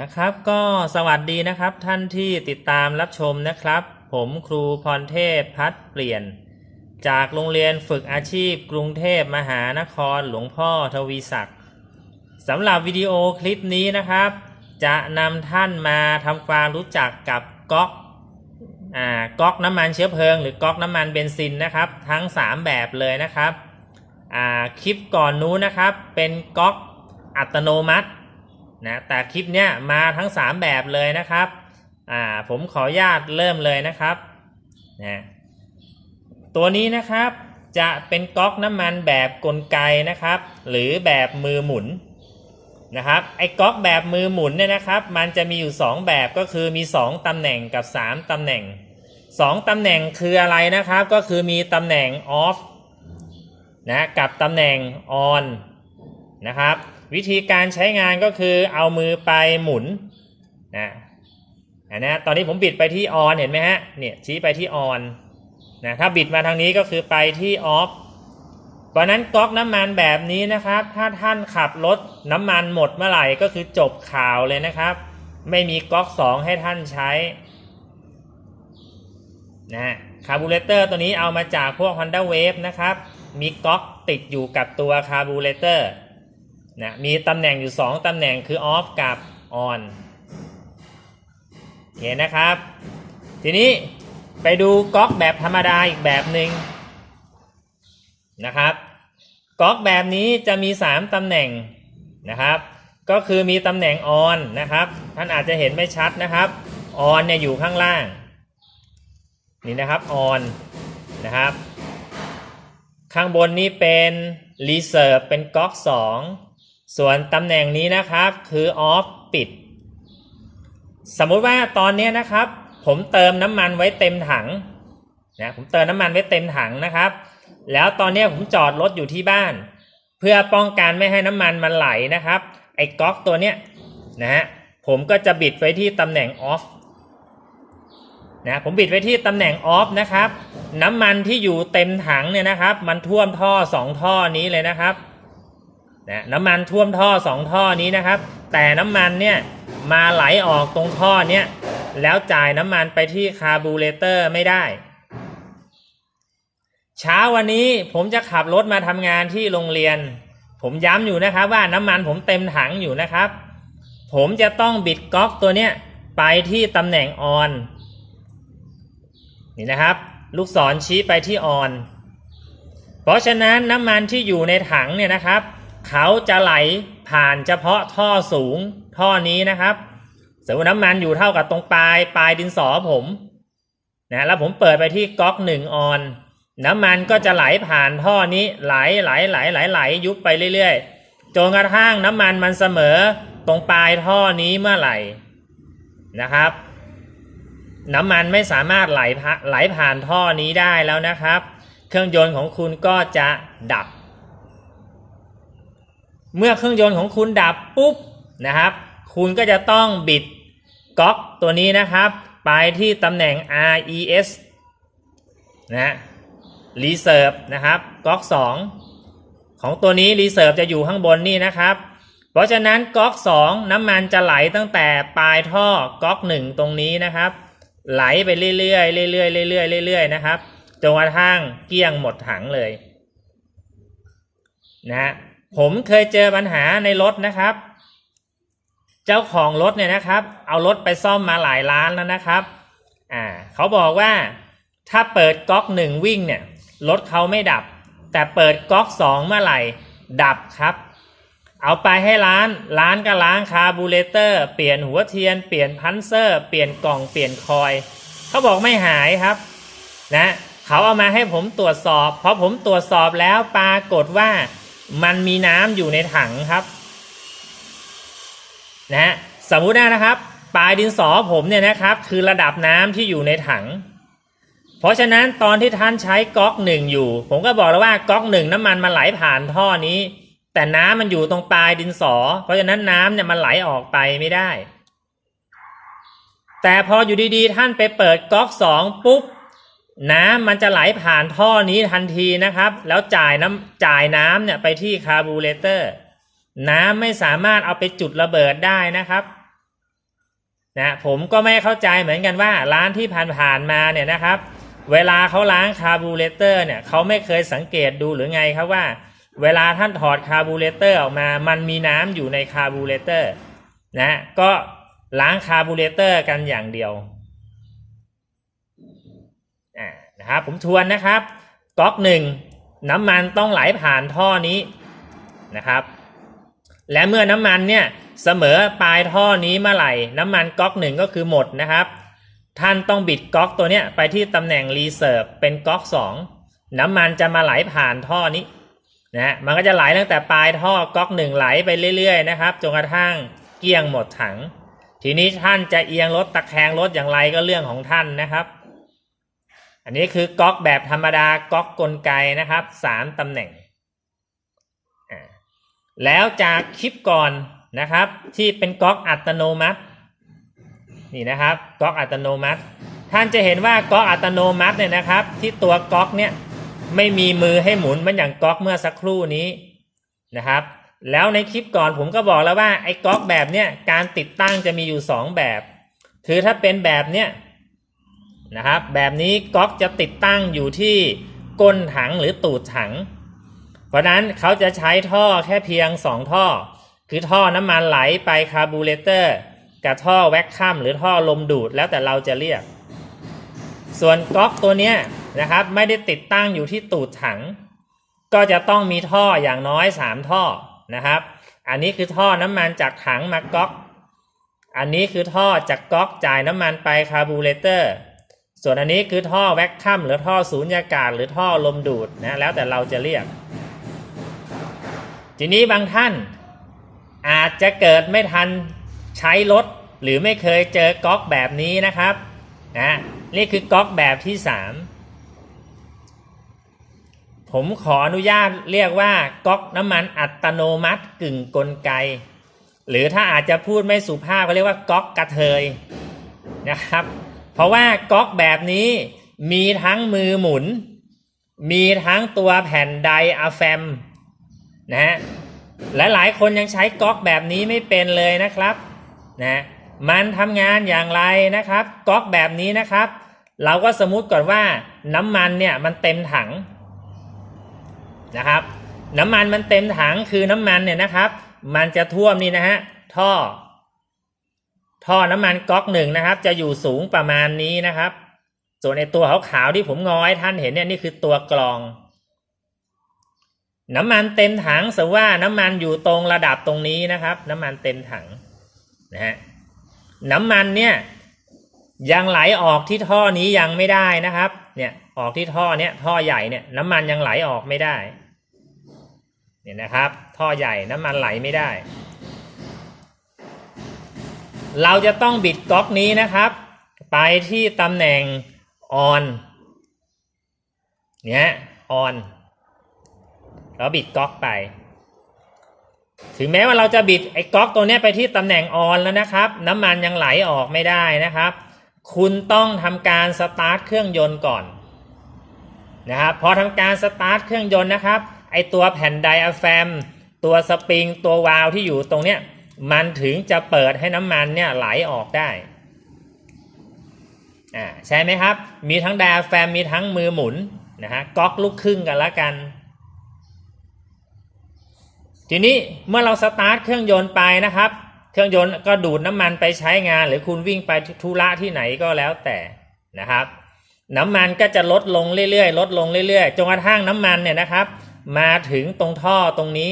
นะครับก็สวัสดีนะครับท่านที่ติดตามรับชมนะครับ ผมครูพรเทพพัฒน์เปลี่ยน จากโรงเรียนฝึกอาชีพกรุงเทพมหานครหลวงพ่อทวีศักดิ์สำหรับวิดีโอคลิปนี้นะครับ จะนำท่านมาทำความรู้จักกับก๊อกอ่าก๊อกน้ำมันเชื้อเพลิง หรือก๊อกน้ำมันเบนซินนะครับ ทั้ง 3 แบบเลยนะครับอ่าคลิปก่อนนู้นนะครับ เป็นก๊อกอัตโนมัติ นะแต่คลิปเนี้ยมาทั้ง 3 แบบเลยนะครับอ่าผมขออนุญาตเริ่มเลยนะครับนะตัวนี้นะครับจะเป็นก๊อกน้ำมันแบบกลไกนะครับ หรือแบบมือหมุนนะครับไอ้ก๊อกแบบมือหมุนเนี่ยนะครับ มันจะมีอยู่ 2 แบบก็คือมี 2ตำแหน่งกับ 3ตำแหน่ง 2ตำแหน่งคืออะไรนะครับ ก็คือมีตำแหน่ง off นะกับตำแหน่ง on นะครับ วิธีการใช้งานก็คือเอามือไปหมุนนะนนี้ตอนนี้ผมบิดไปที่ on เห็นไหมฮะเนี่ยชี้ไปที่ on นนะถ้าบิดมาทางนี้ก็คือไปที่ off เพราะนั้นก๊อกน้ำมันแบบนี้นะครับ ถ้าท่านขับรถน้ำมันหมดเมื่อไหร่ก็คือจบข่าวเลยนะครับ ไม่มีก๊อก2ให้ท่านใช้นะคาร์บูเรเตอร์ตัวนี้เอามาจากพวก Honda Wave นะครับ มีก๊อกติดอยู่กับตัวคาร์บูเรเตอร์ นะมีตำแหน่งอยู่ 2ตำแหน่งคือ off กับ on โอเคนะครับ ทีนี้ไปดูก๊อกแบบธรรมดาอีกแบบหนึ่งนะครับก๊อกแบบนี้จะมี 3ตำแหน่งนะครับ ก็คือมีตำแหน่ง on นะครับ ท่านอาจจะเห็นไม่ชัดนะครับ on เนี่ยอยู่ข้างล่าง นี่นะครับ on นะครับ ข้างบนนี้เป็น reserve เป็นก๊อก2 ส่วนตำแหน่งนี้นะครับคือ off ปิด สมมุติว่าตอนนี้นะครับ ผมเติมน้ำมันไว้เต็มถังนะผมเติมน้ำมันไว้เต็มถังนะครับ แล้วตอนนี้ผมจอดรถอยู่ที่บ้าน เพื่อป้องกันไม่ให้น้ำมันมันไหลนะครับ ไอ้ก๊อกตัวเนี้ยนะฮะผมก็จะบิดไว้ที่ตำแหน่ง off นะผมบิดไว้ที่ตำแหน่ง off นะครับ น้ำมันที่อยู่เต็มถังเนี่ยนะครับ มันท่วมท่อสองท่อนี้เลยนะครับ นะน้ำมันท่วมท่อสองท่อนี้นะครับ แต่น้ำมันเนี่ยมาไหลออกตรงท่อเนี้ยแล้วจ่ายน้ำมันไปที่คาร์บูเรเตอร์ไม่ได้ เช้าวันนี้ผมจะขับรถมาทำงานที่โรงเรียน ผมย้ำอยู่นะครับว่าน้ำมันผมเต็มถังอยู่นะครับ ผมจะต้องบิดก๊อกตัวเนี้ยไปที่ตำแหน่ง on นี่นะครับ ลูกศรชี้ไปที่ on เพราะฉะนั้นน้ำมันที่อยู่ในถังเนี่ยนะครับ เขาจะไหลผ่านเฉพาะท่อสูงท่อนี้นะครับสมมติน้ำมันอยู่เท่ากับตรงปลายปลายดินสอผมนะแล้วผมเปิดไปที่ก๊อกหนึ่งออน น้ำมันก็จะไหลผ่านท่อนี้ไหลไหลไหลไหลไหลยุบไปเรื่อยๆจนกระทั่งน้ำมันมันเสมอตรงปลายท่อนี้เมื่อไหร่นะครับ น้ำมันไม่สามารถไหลไหลผ่านท่อนี้ได้แล้วนะครับ เครื่องยนต์ของคุณก็จะดับ เมื่อเครื่องยนต์ของคุณดับปุ๊บนะครับ คุณก็จะต้องบิดก๊อกตัวนี้นะครับ ไปที่ตำแหน่ง RES นะ Reserve นะครับก๊อก 2 ของตัวนี้ Reserve จะอยู่ข้างบนนี่นะครับ เพราะฉะนั้นก๊อก 2 น้ำมันจะไหลตั้งแต่ปลายท่อก๊อก 1 ตรงนี้นะครับ ไหลไปเรื่อยๆเรื่อยๆเรื่อยๆเรื่อยๆนะครับจนกระทั่งเกลี้ยงหมดถังเลยนะ ผมเคยเจอปัญหาในรถนะครับ เจ้าของรถเนี่ยนะครับ เอารถไปซ่อมมาหลายล้านแล้วนะครับ อ่าเขาบอกว่าถ้าเปิดก๊อกหนึ่งวิ่งเนี่ยรถเขาไม่ดับ แต่เปิดก๊อกสองเมื่อไหร่ดับครับ เอาไปให้ร้านร้านก็ล้างคาบูเรเตอร์ เปลี่ยนหัวเทียน เปลี่ยนพันเซอร์ เปลี่ยนกล่องเปลี่ยนคอย เขาบอกไม่หายครับ นะเขาเอามาให้ผมตรวจสอบพราะผมตรวจสอบแล้วปรากฏว่า มันมีน้ำอยู่ในถังครับนะฮะสมมุตินะครับ ปลายดินสอผมเนี่ยนะครับ คือระดับน้ำที่อยู่ในถัง เพราะฉะนั้นตอนที่ท่านใช้ก๊อกหนึ่งอยู่ ผมก็บอกแล้วว่าก๊อกหนึ่งน้ำมันมันไหลผ่านท่อนี้ แต่น้ำมันอยู่ตรงปลายดินสอ เพราะฉะนั้นน้ำเนี่ยมันไหลออกไปไม่ได้ แต่พออยู่ดีๆ ท่านไปเปิดก๊อกสองปุ๊บ น้ำมันจะไหลผ่านท่อนี้ทันทีนะครับ แล้วจ่ายน้ำจ่ายน้ำเนี่ยไปที่คาร์บูเรเตอร์ น้ำไม่สามารถเอาไปจุดระเบิดได้นะครับนะผมก็ไม่เข้าใจเหมือนกันว่าร้านที่ผ่านๆมาเนี่ยนะครับ เวลาเขาล้างคาร์บูเรเตอร์เนี่ยเขาไม่เคยสังเกตดูหรือไงครับว่า เวลาท่านถอดคาร์บูเรเตอร์ออกมา มันมีน้ำอยู่ในคาร์บูเรเตอร์นะก็ล้างคาร์บูเรเตอร์กันอย่างเดียว นะครับผมทวนนะครับก๊อกหนึ่งน้ำมันต้องไหลผ่านท่อนี้นะครับ และเมื่อน้ำมันเนี่ยเสมอปลายท่อนี้เมื่อไหร่ น้ำมันก๊อกหนึ่งก็คือหมดนะครับ ท่านต้องบิดก๊อกตัวเนี้ยไปที่ตำแหน่งรีเซิร์ฟเป็นก๊อกสองน้ำมันจะมาไหลผ่านท่อนี้นะฮะมันก็จะไหลตั้งแต่ปลายท่อก๊อกหนึ่งไหลไปเรื่อยๆนะครับจนกระทั่งเกี้ยงหมดถัง ทีนี้ท่านจะเอียงรถตะแคงรถอย่างไรก็เรื่องของท่านนะครับ อันนี้คือก๊อกแบบธรรมดาก๊อกกลไกนะครับสามตำแหน่ง แล้วจากคลิปก่อนนะครับ ที่เป็นก๊อกอัตโนมัตินี่นะครับก๊อกอัตโนมัติ ท่านจะเห็นว่าก๊อกอัตโนมัติเนี่ยนะครับ ที่ตัวก๊อกเนี่ยไม่มีมือให้หมุนมือนอย่างก๊อกเมื่อสักครู่นี้นะครับ แล้วในคลิปก่อนผมก็บอกแล้วว่าไอ้ก๊อกแบบเนี้ยการติดตั้งจะมีอยู่สองแบบ คือถ้าเป็นแบบเนี้ย นะครับ แบบนี้ก๊อกจะติดตั้งอยู่ที่ก้นถังหรือตูดถัง เพราะนั้นเขาจะใช้ท่อแค่เพียงสองท่อ คือท่อน้ำมันไหลไปคาร์บูเรเตอร์กับท่อแว็กคัมหรือท่อลมดูดแล้วแต่เราจะเรียก ส่วนก๊อกตัวเนี้ยนะครับไม่ได้ติดตั้งอยู่ที่ตูดถัง ก็จะต้องมีท่ออย่างน้อย 3 ท่อนะครับ อันนี้คือท่อน้ำมันจากถังมาก๊อก อันนี้คือท่อจากก๊อกจ่ายน้ำมันไปคาร์บูเรเตอร์ ส่วนอันนี้คือท่อแว็กคัมหรือท่อสูญญากาศหรือท่อลมดูดนะแล้วแต่เราจะเรียก ทีนี้บางท่านอาจจะเกิดไม่ทันใช้รถหรือไม่เคยเจอก๊อกแบบนี้นะครับนะนี่คือก๊อกแบบที่สามผมขออนุญาตเรียกว่าก๊อกน้ำมันอัตโนมัติกึ่งกลไก หรือถ้าอาจจะพูดไม่สุภาพก็เรียกว่าก๊อกกระเทยนะครับ เพราะว่าก๊อกแบบนี้มีทั้งมือหมุน มีทั้งตัวแผ่นไดอะแฟมนะฮะและหลายคนยังใช้ก๊อกแบบนี้ไม่เป็นเลยนะครับนะมันทำงานอย่างไรนะครับ ก๊อกแบบนี้นะครับ เราก็สมมติก่อนว่าน้ำมันเนี่ยมันเต็มถังนะครับ น้ำมันมันเต็มถังคือน้ำมันเนี่ยนะครับ มันจะท่วมนี่นะฮะท่อ ท่อน้ำมันก๊อกหนึ่งนะครับ จะอยู่สูงประมาณนี้นะครับ ส่วนในตัวขาวๆที่ผมงอให้ท่านเห็นเนี่ยนี่คือตัวกรอง น้ำมันเต็มถังสว่าน้ำมันอยู่ตรงระดับตรงนี้นะครับ น้ำมันเต็มถังนะฮะน้ำมันเนี่ยยังไหลออกที่ท่อนี้ยังไม่ได้นะครับ เนี่ยออกที่ท่อเนี่ยท่อใหญ่เนี่ยน้ำมันยังไหลออกไม่ได้ เนี่ยนะครับ ท่อใหญ่น้ำมันไหลไม่ได้ เราจะต้องบิดก๊อกนี้นะครับ ไปที่ตำแหน่ง on เนี่ย on แล้วบิดก๊อกไป ถึงแม้ว่าเราจะบิดไอ้ก๊อกตัวนี้ไปที่ตำแหน่งออนแล้วนะครับ น้ำมันยังไหลออกไม่ได้นะครับ คุณต้องทำการสตาร์ทเครื่องยนต์ก่อนนะครับพอทำการสตาร์ทเครื่องยนต์นะครับไอตัวแผ่นไดอะแฟม ตัวสปริง ตัววาล์วที่อยู่ตรงเนี้ย มันถึงจะเปิดให้น้ำมันเนี่ยไหลออกได้อ่าใช่ไหมครับ มีทั้งดอะแฟมมีทั้งมือหมุนนะฮะก๊อกลูกครึ่งกันละกัน ทีนี้เมื่อเราสตาร์ทเครื่องยนต์ไปนะครับ เครื่องยนต์ก็ดูดน้ำมันไปใช้งาน หรือคุณวิ่งไปธุระที่ไหนก็แล้วแต่นะครับ น้ำมันก็จะลดลงเรื่อยๆลดลงเรื่อยๆจนกระทั่งน้ำมันเนี่ยนะครับ มาถึงตรงท่อตรงนี้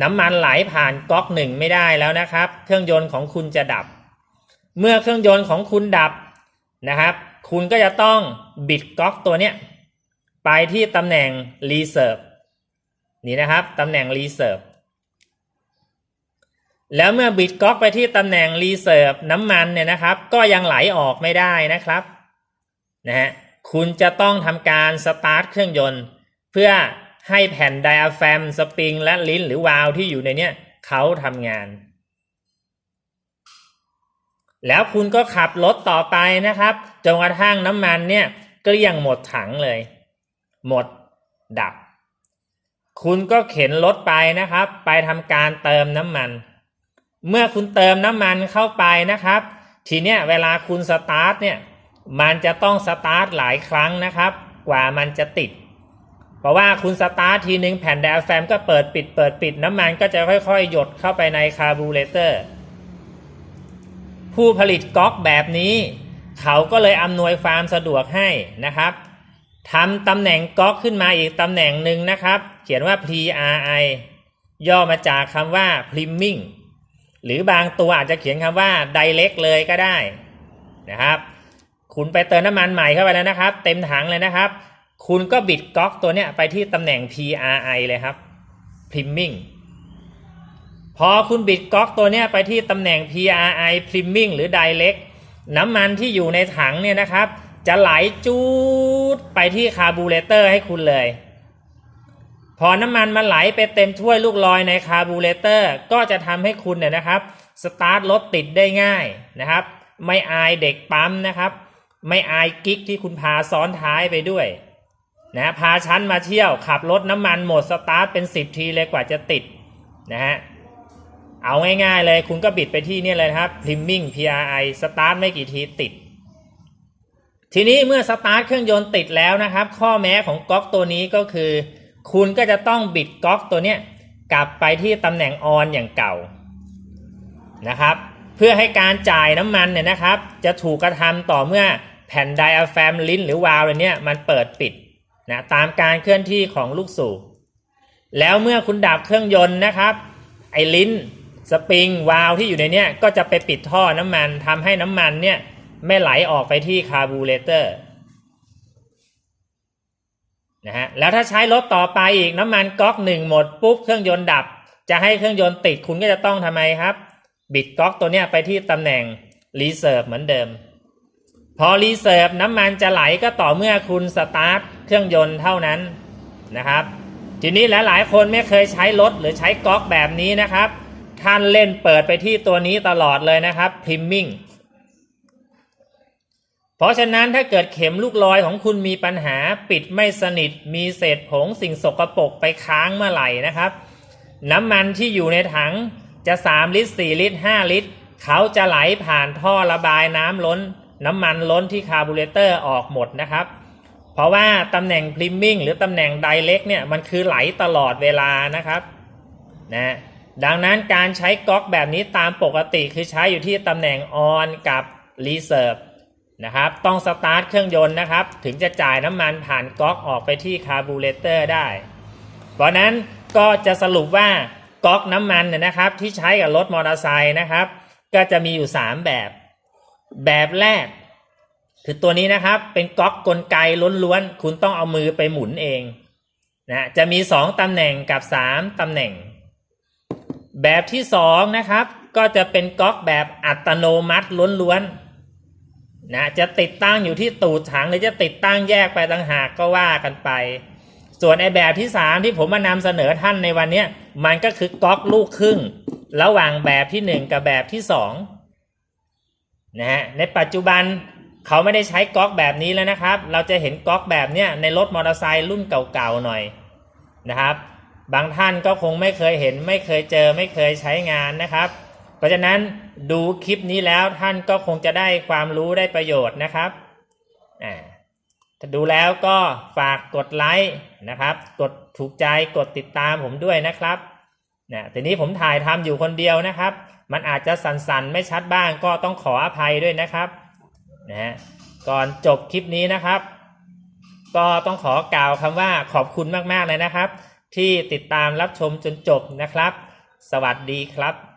น้ำมันไหลผ่านก๊อกหนึ่งไม่ได้แล้วนะครับ เครื่องยนต์ของคุณจะดับ เมื่อเครื่องยนต์ของคุณดับนะครับ คุณก็จะต้องบิดก๊อกตัวเนี้ยไปที่ตำแหน่ง reserve นี่นะครับตำแหน่ง reserve แล้วเมื่อบิดก๊อกไปที่ตำแหน่ง reserve น้ำมันเนี่ยนะครับ ก็ยังไหลออกไม่ได้นะครับนะฮะคุณจะต้องทำการสตาร์ทเครื่องยนต์ เพื่อ ให้แผ่นไดอะแฟมสปริง และลิ้นหรือวาล์วที่อยู่ในเนี้ยเขาทำงาน แล้วคุณก็ขับรถต่อไปนะครับจนกระทั่งน้ำมันเนี่ยเกลี้ยงหมดถังเลย หมดดับ คุณก็เข็นรถไปนะครับ ไปทำการเติมน้ำมัน เมื่อคุณเติมน้ำมันเข้าไปนะครับ ทีเนี้ยเวลาคุณสตาร์ทเนี่ยมันจะต้องสตาร์ทหลายครั้งนะครับ กว่ามันจะติด เพราะว่าคุณสตาร์ททีหนึ่งแผ่นไดอะแฟมก็เปิดปิดเปิดปิดน้ำมันก็จะค่อยๆ หยดเข้าไปในคาร์บูเรเตอร์ ผู้ผลิตก๊อกแบบนี้ เขาก็เลยอำนวยความสะดวกให้นะครับทำตำแหน่งก๊อกขึ้นมาอีกตำแหน่งหนึ่งนะครับ เขียนว่า PRI ย่อมาจากคำว่า Priming หรือบางตัวอาจจะเขียนคำว่า Direct เลยก็ได้นะครับ คุณไปเติมน้ำมันใหม่เข้าไปแล้วนะครับ เต็มถังเลยนะครับ คุณก็บิดก๊อกตัวเนี้ยไปที่ตำแหน่ง PRI เลยครับ Priming พอคุณบิดก๊อกตัวเนี้ยไปที่ตำแหน่ง PRI Priming หรือ Direct น้ำมันที่อยู่ในถังเนี่ยนะครับ จะไหลจูดไปที่คาร์บูเรเตอร์ให้คุณเลย พอน้ำมันมันไหลไปเต็มถ้วยลูกลอยในคาร์บูเรเตอร์ก็จะทำให้คุณเนี่ยนะครับสตาร์ทรถติดได้ง่ายนะครับ ไม่อายเด็กปั๊มนะครับ ไม่อายกิ๊กที่คุณพาซ้อนท้ายไปด้วย นะพาชั้นมาเที่ยวขับรถน้ำมันหมดสตาร์ทเป็นสิบทีเลยกว่าจะติดนะฮะเอาง่ายๆเลยคุณก็บิดไปที่นี่เลยครับ Priming PRI สตาร์ทไม่กี่ทีติด ทีนี้เมื่อสตาร์ทเครื่องยนต์ติดแล้วนะครับ ข้อแม้ของก๊อกตัวนี้ก็คือ คุณก็จะต้องบิดก๊อกตัวเนี้ยกลับไปที่ตำแหน่งออนอย่างเก่านะครับ เพื่อให้การจ่ายน้ำมันเนี่ยนะครับ จะถูกกระทำต่อเมื่อแผ่นไดอะแฟมลิ้นหรือวาล์วเนี่ยมันเปิดปิด นะตามการเคลื่อนที่ของลูกสูบแล้วเมื่อคุณดับเครื่องยนต์นะครับไอ้ลิ้นสปริงวาล์วที่อยู่ในเนี้ยก็จะไปปิดท่อน้ำมันทำให้น้ำมันเนี่ยไม่ไหลออกไปที่คาร์บูเรเตอร์นะฮะแล้วถ้าใช้รถต่อไปอีกน้ำมันก๊อกหนึ่งหมดปุ๊บเครื่องยนต์ดับ จะให้เครื่องยนต์ติดคุณก็จะต้องทำไมครับ บิดก๊อกตัวเนี้ยไปที่ตำแหน่งรีเซิร์ฟเหมือนเดิม พอรีเซิร์ฟน้ำมันจะไหลก็ต่อเมื่อคุณสตาร์ท เครื่องยนต์เท่านั้นนะครับ ทีนี้หลายๆคนไม่เคยใช้รถหรือใช้ก๊อกแบบนี้นะครับ ท่านเล่นเปิดไปที่ตัวนี้ตลอดเลยนะครับพิมมิ่งเพราะฉะนั้นถ้าเกิดเข็มลูกลอยของคุณมีปัญหาปิดไม่สนิท มีเศษผงสิ่งสกปรกไปค้างเมื่อไหร่นะครับ น้ำมันที่อยู่ในถังจะ 3 ลิตร 4 ลิตร 5 ลิตร เขาจะไหลผ่านท่อระบายน้ำล้น น้ำมันล้นที่คาร์บูเรเตอร์ออกหมดนะครับ เพราะว่าตำแหน่งพริมมิ่งหรือตำแหน่งไดเ c กเนี่ยมันคือไหลตลอดเวลานะครับนะดังนั้นการใช้ก๊อกแบบนี้ตามปกติคือใช้อยู่ที่ตำแหน่งออนกับรีเซิร์ฟนะครับต้องสตาร์ทเครื่องยนต์นะครับถึงจะจ่ายน้ำมันผ่านก๊อกออกไปที่คาร์บูเรเตอร์ได้ เพราะนั้นก็จะสรุปว่าก๊อกน้ำมันเนี่ยนะครับที่ใช้กับรถมอเตอร์ไซค์นะครับ ก็จะมีอยู่ 3 แบบ แบบแรก คือตัวนี้นะครับเป็นก๊อกกลไกล้วนๆคุณต้องเอามือไปหมุนเองนะจะมี 2ตำแหน่งกับ 3ตำแหน่ง แบบที่ 2 นะครับ ก็จะเป็นก๊อกแบบอัตโนมัติล้วนๆนะจะติดตั้งอยู่ที่ตูดถังหรือจะติดตั้งแยกไปต่างหากก็ว่ากันไป ส่วนไอแบบที่ 3 ที่ผมมานำเสนอท่านในวันนี้มันก็คือก๊อกลูกครึ่ง ระหว่างแบบที่ 1 กับแบบที่2นะฮะในปัจจุบัน เขาไม่ได้ใช้ก๊อกแบบนี้แล้วนะครับ เราจะเห็นก๊อกแบบเนี้ยในรถมอเตอร์ไซค์รุ่นเก่าๆหน่อยนะครับ บางท่านก็คงไม่เคยเห็น ไม่เคยเจอไม่เคยใช้งานนะครับ เพราะฉะนั้นดูคลิปนี้แล้วท่านก็คงจะได้ความรู้ได้ประโยชน์นะครับอ่าถ้าดูแล้วก็ฝากกดไลค์นะครับ กดถูกใจกดติดตามผมด้วยนะครับนะทีนี้ผมถ่ายทำอยู่คนเดียวนะครับ มันอาจจะสั่นๆ ไม่ชัดบ้างก็ต้องขออภัยด้วยนะครับ นะฮะก่อนจบคลิปนี้นะครับ ก็ต้องขอกล่าวคำว่าขอบคุณมากๆเลยนะครับ ที่ติดตามรับชมจนจบนะครับ สวัสดีครับ